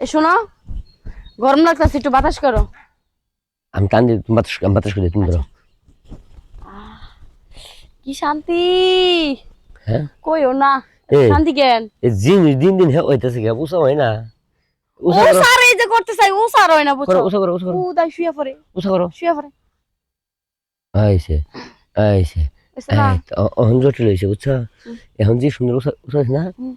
এ শোনো গরম লাগতেছে একটু বাতাস করো। আমি টান দিই তুমি বাতাস আমি বাতাস করে দিই, তুমি ধরো। কি শান্তি? হ্যাঁ? কইও না এই। শান্তি কেন? এই জিনিস দিন দিন হ্যাঁ হইতেছে গা উষা হয় না। ও উষা করো। সার এই যে করতে চাই ও সার হয় না করো বুঝছ উষা করো উষা করো। ও দাই শুয়ে পড়ে। উষা করো। শুয়ে পড়ে। আইছে আইছে। বুঝছ না? এই তো, অ- অহন জটিল হয়েছে বুঝছ? এখন যে সুন্দর উষা উষা হয়েছে না? হুম।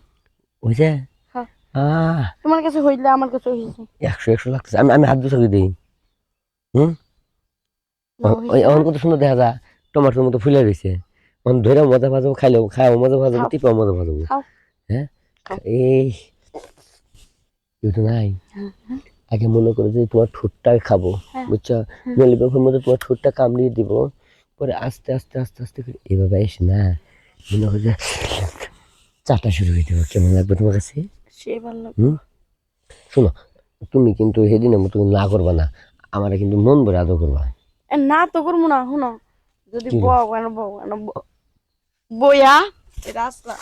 তোমার কাছে হইলে আমার কাছে হইছে। একশো একশো লাগতেছে। আমি আমি হাত দুশো দিই। হুম? ওই এখন কত সুন্দর দেখা যায়। টমাটোর মতো ফুলে রয়েছে এখন ধরে মজা ভাজবো খাইলেও খাও মজা ভাজবো। টিপাও মজা ভাজবো। হ্যাঁ? এই নাই। আগে মনে করো যে তোমার ঠোঁটটা খাব হ্যাঁ। বুঝছ? নলিবাফের মধ্যে তোমার ঠোঁটটা কামড়িয়ে দিব। পরে আস্তে আস্তে আস্তে আস্তে করে এভাবে এসে না মনে হয় যে চাটা শুরু হয়ে যাবে কেমন লাগবে তোমার কাছে? শোনো তুমি কিন্তু সেদিনের মতো না করবা না। আমার কিন্তু মন ভরে আদর করবা। না তো করব না শুনো। যদি কি? বউ কেন বউ কেন ব- বইয়া এটা আসলা।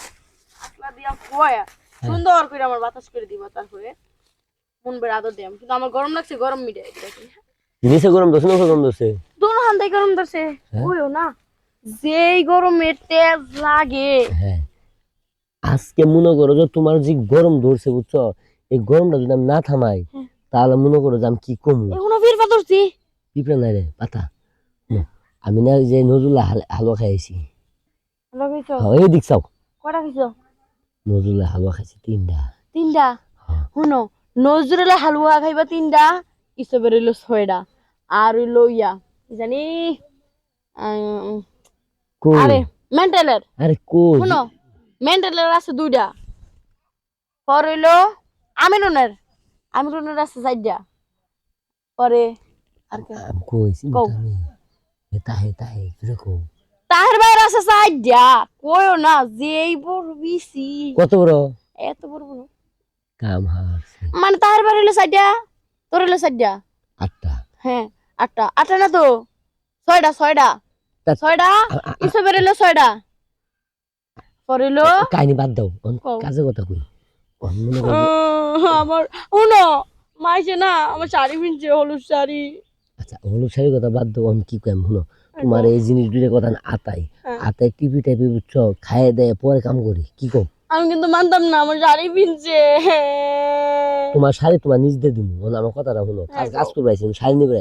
আসলা দিয়া বয়া হ্যাঁ। সুন্দর করে আমার বাতাস করে দিবা তারপরে। মন বেড়ে আদর দিয়াম কিন্তু আমার গরম লাগছে গরম মিটে নিচে গরম দোষ না গরম দোষে দোনো হান গরম হ্যাঁ? ওইও না যেই গরমের তেজ লাগে হ্যাঁ। আজকে মনে করো যে তোমার যে গরম ধরছে বুঝছ? এই গরমটা যদি আমি না থামাই হ্যাঁ। তাহলে মনে করো যে আমি কি কমু? এখনও পিঁপড়া নাই রে পাতা। আমি না যে নজরুল্লাহ হালুয়া খাইছি? হ্যাঁ, এই দিক চাও। কটা খাইছো? হালুয়া খাইছি তিনটা। তিনটা? হ্যাঁ। শুনো নজরুলের হালুয়া খাইবা তিনটা ইসবের হইল ছয়টা। আর হইল ইয়া জানি আরে মেন্টালের আরে শুনো মেন্টালের আছে দুইটা। পর হইল আমিরুনের আমিরুনের আছে চারটা। পরে আর কে? কও। হেতা হেতা হে তুই কও? তাহের আছে চারটা। কইও না যেই বড় বিসি। কত বড়? এত বড় বড়। কাম হারছে। মানে তাহের বাইরে হইল চারটা তোর হইল চারটা? আটটা। হ্যাঁ আটটা। আটটা না তো? ছয়টা ছয়টা। ছয়টা? ইসবের হইল ছয়টা। পর কাহিনী বাদ দাও। কাজে কথা কই? আমার শুনো মাইছে না আমার শাড়ি পিনছে হলুদ শাড়ি। আচ্ছা হলুদ শাড়ির কথা বাদ দাও আমি কি কইম শুনো। তোমার এই জিনিস দুইটার কথা আতাই। হ্যাঁ। আতাই টিপি টাইপি বুঝছ খাইয়ে দেয় পরে কাম করি কি কম আমি কিন্তু মানতাম না আমার শাড়ি পিনছে। তোমার শাড়ি তোমার নিজ দিয়ে দিব আমার কথাটা শুনো। কাজ কাজ করবে আইছি আমি শাড়ি নিবে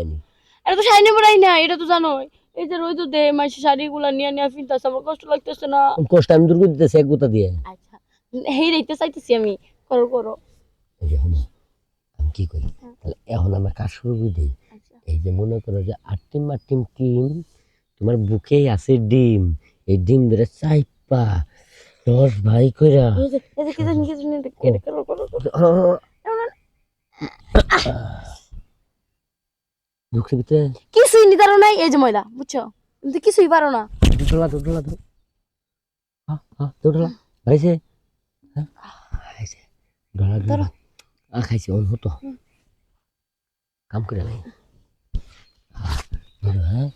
এটা তো শাড়ি নেব না এটা তো জানো এই যে রোজ দে মাইছে শাড়ি গুলা নিয়ে নিয়ে পিনতেছে আমার কষ্ট লাগতেছে না। কষ্ট আমি দূর করে দিতেছি এক গোতা দিয়ে। আচ্ছা হেই চাইতেছি আমি করো করো। এই যে শুনো আমি কি করি? তাহলে এখন আমরা কাজ শুরু করে দিই। আচ্ছা। এই যে মনে করো যে আটটিম আটটিম টিম তোমার বুকেই আছে ডিম এই ডিম ধরে চাইপা দশ ভাই কইরা। এই যে এই যে কি জানি কি জানি এটা- এটা করো করো বুকের ভিতরে? কিছুই নিতারো নাই এই যে ময়লা বুঝছ? তুমি কিছুই পারো না। দৌড়লা দৌড়লা দৌড় হ্যাঁ হ্যাঁ দৌড়লা ভাইছে খাইছে ডলা ধরো। ডলা আ খাইছে অন হতো কাম করে নাই হ্যাঁ